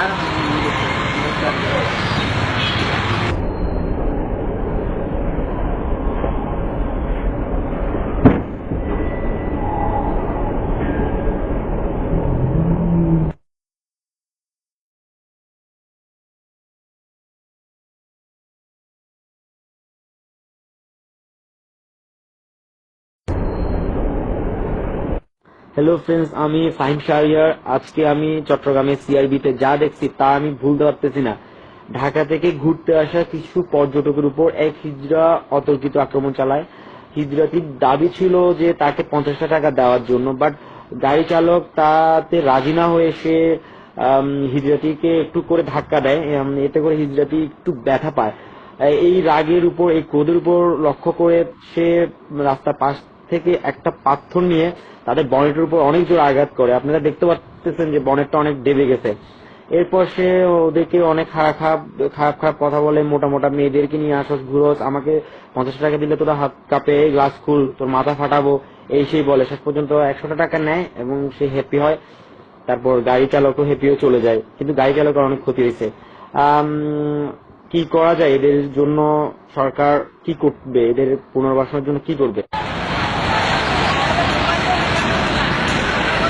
sekarang gitu. Hello friends আমি ফাহিম শাহরিয়ার। আজকে আমি চট্টগ্রামে সিআরবিতে যা দেখছি তা আমি ভুলতে পারতেছি না। ঢাকা থেকে ঘুরতে আসা কিছু পর্যটকের উপর এক হিজড়া অতর্কিত আক্রমণ চালায়। হিজড়াটির দাবি ছিল যে তাকে পঞ্চাশটা টাকা দেওয়ার জন্য বাট গাড়ি চালক তাতে রাজি না হয়ে সে হিজড়াটিকে একটু করে ধাক্কা দেয় এতে করে হিজড়াটি একটু ব্যথা পায়। এই রাগের উপর, এই ক্রোধের উপর লক্ষ্য করে সে রাস্তা পাশ থেকে একটা পাথর নিয়ে তাদের বনেটের উপর অনেক জোর আঘাত করে। আপনারা দেখতে পাচ্ছেন যে বনেটটা অনেক ডেবে গেছে। এরপর সে ওদেরকে অনেক খারাপ খারাপ খারাপ খারাপ কথা বলে, মোটা মোটা মেয়েদেরকে নিয়ে আসস ঘুরোস আমাকে পঞ্চাশ টাকা দিলে তোরা হাত কাঁপে গ্লাস খুল, তোর মাথা ফাটাবো, এই সেই বলে। শেষ পর্যন্ত একশোটা টাকা নেয় এবং সে হ্যাপি হয়। তারপর গাড়ি চালকও হ্যাপিও চলে যায়। কিন্তু গাড়ি চালকের অনেক ক্ষতি হয়েছে। কি করা যায়? এদের জন্য সরকার কি করবে? এদের পুনর্বাসনের জন্য কি করবে মোটা কথা আমার শরীর আছে মোটা মোটা মোটা মোটা মায়ের লই আইছি খুব স্মার্ট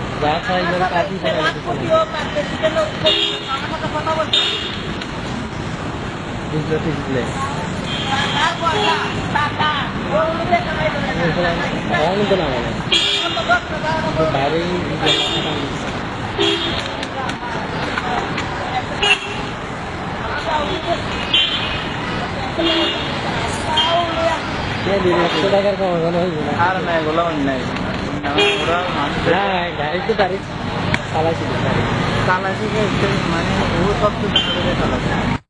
ক্ষতিও প্রেসিডেন্ট আমার সাথে কথা বলছি তারপর টাকা ওগুলো দেখা আর না এগুলো অন্যায় ওরা মানুষ মানে ও সব কিছু